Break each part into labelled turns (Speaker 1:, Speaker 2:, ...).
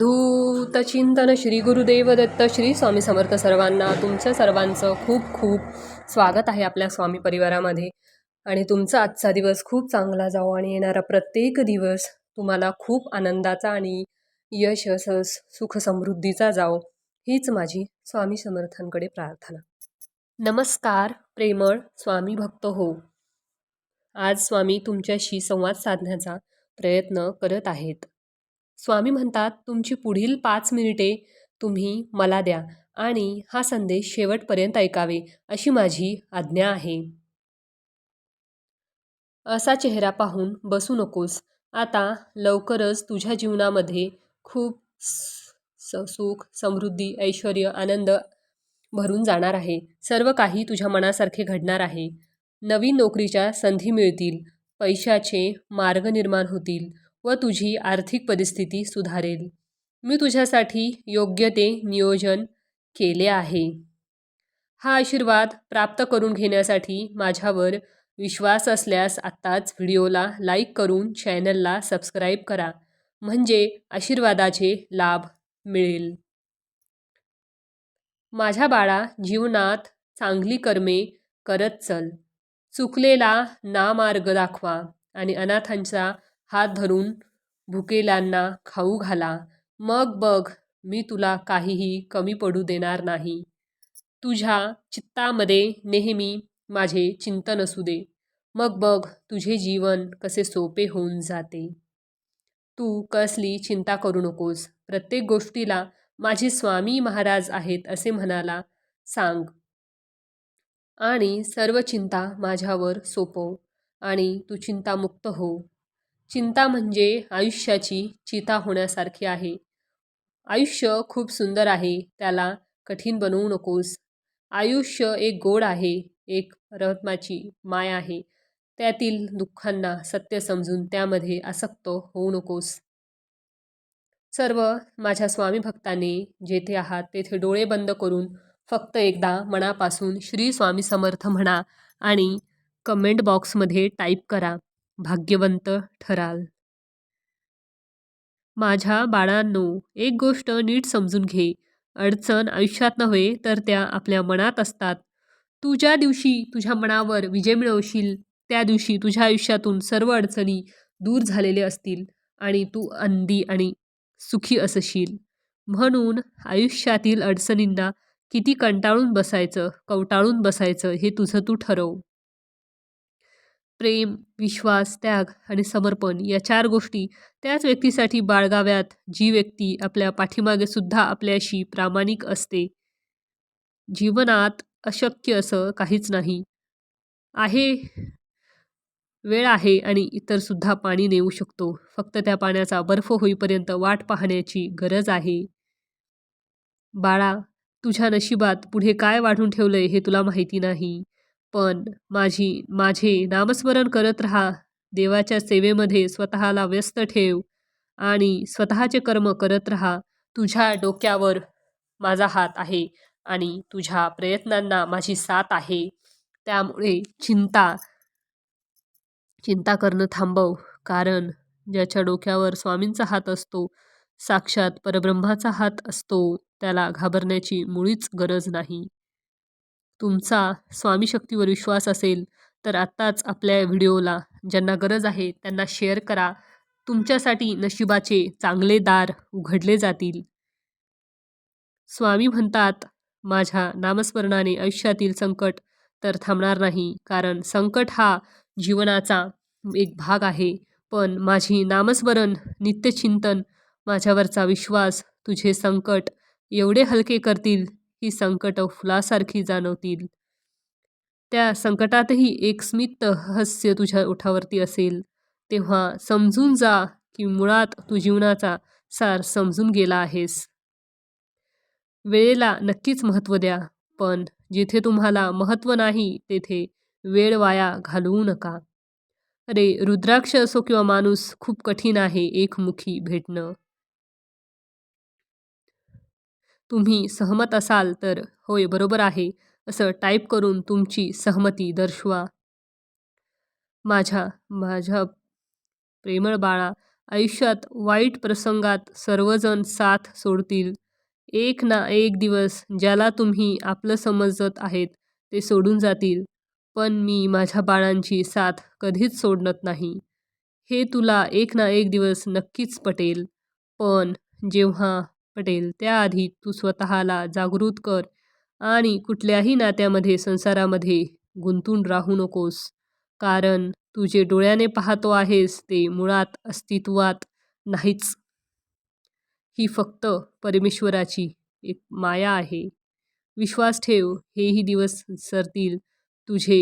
Speaker 1: धूत चिंतन श्री गुरुदेव दत्त श्री स्वामी समर्थ सर्वांना तुमच्या सर्वांचं खूप खूप स्वागत आहे आपल्या स्वामी परिवारामध्ये. आणि तुमचा आजचा दिवस खूप चांगला जावो आणि येणारा प्रत्येक दिवस तुम्हाला खूप आनंदाचा आणि यश असं सुख समृद्धीचा जावो. हीच माझी स्वामी समर्थांकडे प्रार्थना. नमस्कार प्रेमळ स्वामी भक्त हो. आज स्वामी तुमच्याशी संवाद साधण्याचा प्रयत्न करत आहेत. स्वामी म्हणतात तुमची पुढील पाच मिनिटे तुम्ही मला द्या आणि हा संदेश शेवटपर्यंत ऐकावे अशी माझी आज्ञा आहे. असा चेहरा पाहून बसू नकोस. आता लवकरच तुझ्या जीवनामध्ये खूप स सुख समृद्धी ऐश्वर आनंद भरून जाणार आहे. सर्व काही तुझ्या मनासारखे घडणार आहे. नवीन नोकरीच्या संधी मिळतील. पैशाचे मार्ग निर्माण होतील. व तुझी आर्थिक परिस्थिती सुधारेल. मी तुझ्यासाठी योग्य ते नियोजन केले आहे. हा आशीर्वाद प्राप्त करून घेण्यासाठी माझ्यावर विश्वास असल्यास आत्ताच व्हिडिओला लाईक करून चॅनलला सबस्क्राईब करा. म्हणजे आशीर्वादाचे लाभ मिळेल. माझ्या बाळा जीवनात चांगली कर्मे करत चल. चुकलेला ना मार्ग दाखवा आणि अनाथांचा हात धरून भुकेल्यांना खाऊ घाला. मग बघ मी तुला काहीही कमी पडू देणार नाही. तुझ्या चित्तामध्ये नेहमी माझे चिंतन असू दे. मग बघ तुझे जीवन कसे सोपे होऊन जाते. तू कसली चिंता करू नकोस. प्रत्येक गोष्टीला माझे स्वामी महाराज आहेत असे म्हणाला. सांग. आणि सर्व चिंता माझ्यावर सोपव आणि तू चिंतामुक्त हो. चिंता म्हणजे आयुष्याची चिता होण्यासारखी आहे. आयुष्य खूप सुंदर आहे त्याला कठीण बनवू नकोस. आयुष्य एक गोड आहे एक रहत्माची माय आहे. त्यातील दुःखांना सत्य समजून त्यामध्ये आसक्त होऊ नकोस. सर्व माझ्या स्वामी भक्ताने जेथे आहात तेथे डोळे बंद करून फक्त एकदा मनापासून श्री स्वामी समर्थ म्हणा आणि कमेंट बॉक्समध्ये टाईप करा. भाग्यवंत ठराल. माझ्या बाळांनो एक गोष्ट नीट समजून घे. अडचण आयुष्यात नव्हे तर त्या आपल्या मनात असतात. तू ज्या दिवशी तुझ्या मनावर विजय मिळवशील त्या दिवशी तुझ्या आयुष्यातून सर्व अडचणी दूर झालेले असतील आणि तू अंदी आणि सुखी असशील. म्हणून आयुष्यातील अडचणींना किती कंटाळून बसायचं कवटाळून बसायचं हे तुझं तू ठरव. प्रेम विश्वास त्याग आणि समर्पण या चार गोष्टी त्याच व्यक्तीसाठी बाळगाव्यात. जी व्यक्ती आपल्या पाठीमागे सुद्धा आपल्याशी प्रामाणिक असते. जीवनात अशक्य असं काहीच नाही. आहे वेळ आहे आणि इतरसुद्धा पाणी नेऊ शकतो. फक्त त्या पाण्याचा बर्फ होईपर्यंत वाट पाहण्याची गरज आहे. बाळा तुझ्या नशिबात पुढे काय वाढून ठेवलंय हे तुला माहिती नाही. पण माझी माझे नामस्मरण करत राहा. देवाच्या सेवेमध्ये स्वतःला व्यस्त ठेव आणि स्वतःचे कर्म करत राहा. तुझ्या डोक्यावर माझा हात आहे आणि तुझ्या प्रयत्नांना माझी साथ आहे. त्यामुळे चिंता चिंता करणं थांबव. कारण ज्याच्या डोक्यावर स्वामींचा हात असतो साक्षात परब्रह्माचा हात असतो त्याला घाबरण्याची मुळीच गरज नाही. तुमचा स्वामी शक्तीवर विश्वास असेल तर आत्ताच आपल्या व्हिडिओला ज्यांना गरज आहे त्यांना शेअर करा. तुमच्यासाठी नशिबाचे चांगले दार उघडले जातील. स्वामी म्हणतात माझ्या नामस्मरणाने आयुष्यातील संकट तर थांबणार नाही कारण संकट हा जीवनाचा एक भाग आहे. पण माझी नामस्मरण नित्यचिंतन माझ्यावरचा विश्वास तुझे संकट एवढे हलके करतील ही संकट फुलासारखी जाणवतील. त्या संकटातही एक स्मित हास्य तुझ्या ओठावरती असेल. तेव्हा समजून जा की मुळात तू जीवनाचा सार समजून गेला आहेस. वेळेला नक्कीच महत्त्व द्या पण जिथे तुम्हाला महत्त्व नाही तेथे वेळ वाया घालवू नका. अरे रुद्राक्ष असो किंवा माणूस खूप कठीण आहे एकमुखी भेटणं. तुम्ही सहमत असाल तर होय बरोबर आहे. असं टाईप करून तुमची सहमती दर्शवा. माझ्या माझ्या प्रेमळ बाळा आयुष्यात वाईट प्रसंगात सर्वजण साथ सोडतील. एक ना एक दिवस ज्याला तुम्ही आपलं समजत आहेत ते सोडून जातील. पण मी माझ्या बाळांची साथ कधीच सोडणत नाही. हे तुला एक ना एक दिवस नक्कीच पटेल. पण जेव्हा पटेल. त्याआधी तू स्वतःला जागृत कर आणि कुठल्याही नात्यामध्ये संसारामध्ये गुंतून राहू नकोस. कारण तू जे डोळ्याने पाहतो आहेस ते मुळात अस्तित्वात नाहीच. ही फक्त परमेश्वराची एक माया आहे. विश्वास ठेव हेही दिवस सरतील. तुझे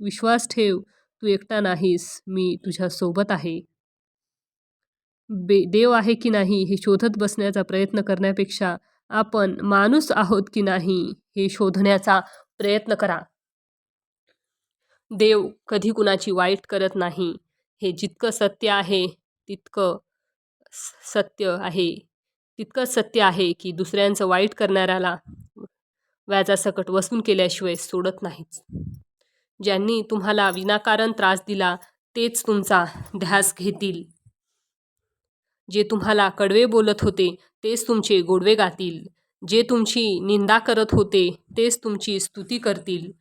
Speaker 1: विश्वास ठेव तू एकटा नाहीस मी तुझ्यासोबत आहे. बे देव आहे की नाही हे शोधत बसण्याचा प्रयत्न करण्यापेक्षा आपण माणूस आहोत की नाही हे शोधण्याचा प्रयत्न करा. देव कधी कुणाची वाईट करत नाही. हे जितकं सत्य आहे तितकं स- सत्य आहे. तितकं सत्य आहे की दुसऱ्यांचं वाईट करणाऱ्याला व्याजासकट वसूल केल्याशिवाय सोडत नाहीच. ज्यांनी तुम्हाला विनाकारण त्रास दिला तेच तुमचा ध्यास घेतील. जे तुम्हाला कडवे बोलत होते तेच तुमचे गोडवे गातील. जे तुमची निंदा करत होते तेच तुमची स्तुती करतील.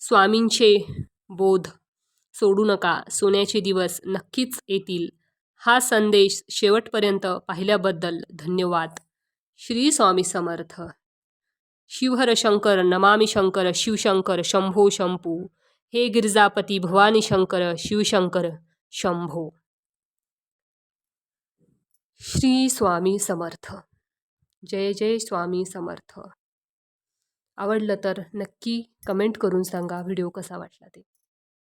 Speaker 1: स्वामींचे बोध सोडू नका सोन्याचे दिवस नक्कीच येतील. हा संदेश शेवटपर्यंत पाहिल्याबद्दल धन्यवाद. श्री स्वामी समर्थ. शिवहर शंकर नमामी शंकर शिवशंकर शंभो शंभू. हे गिरजापती भवानी शंकर शिवशंकर शंभो. श्री स्वामी समर्थ. जय जय स्वामी समर्थ. आवडलं तर नक्की कमेंट करून सांगा. व्हिडिओ कसा वाटला ते?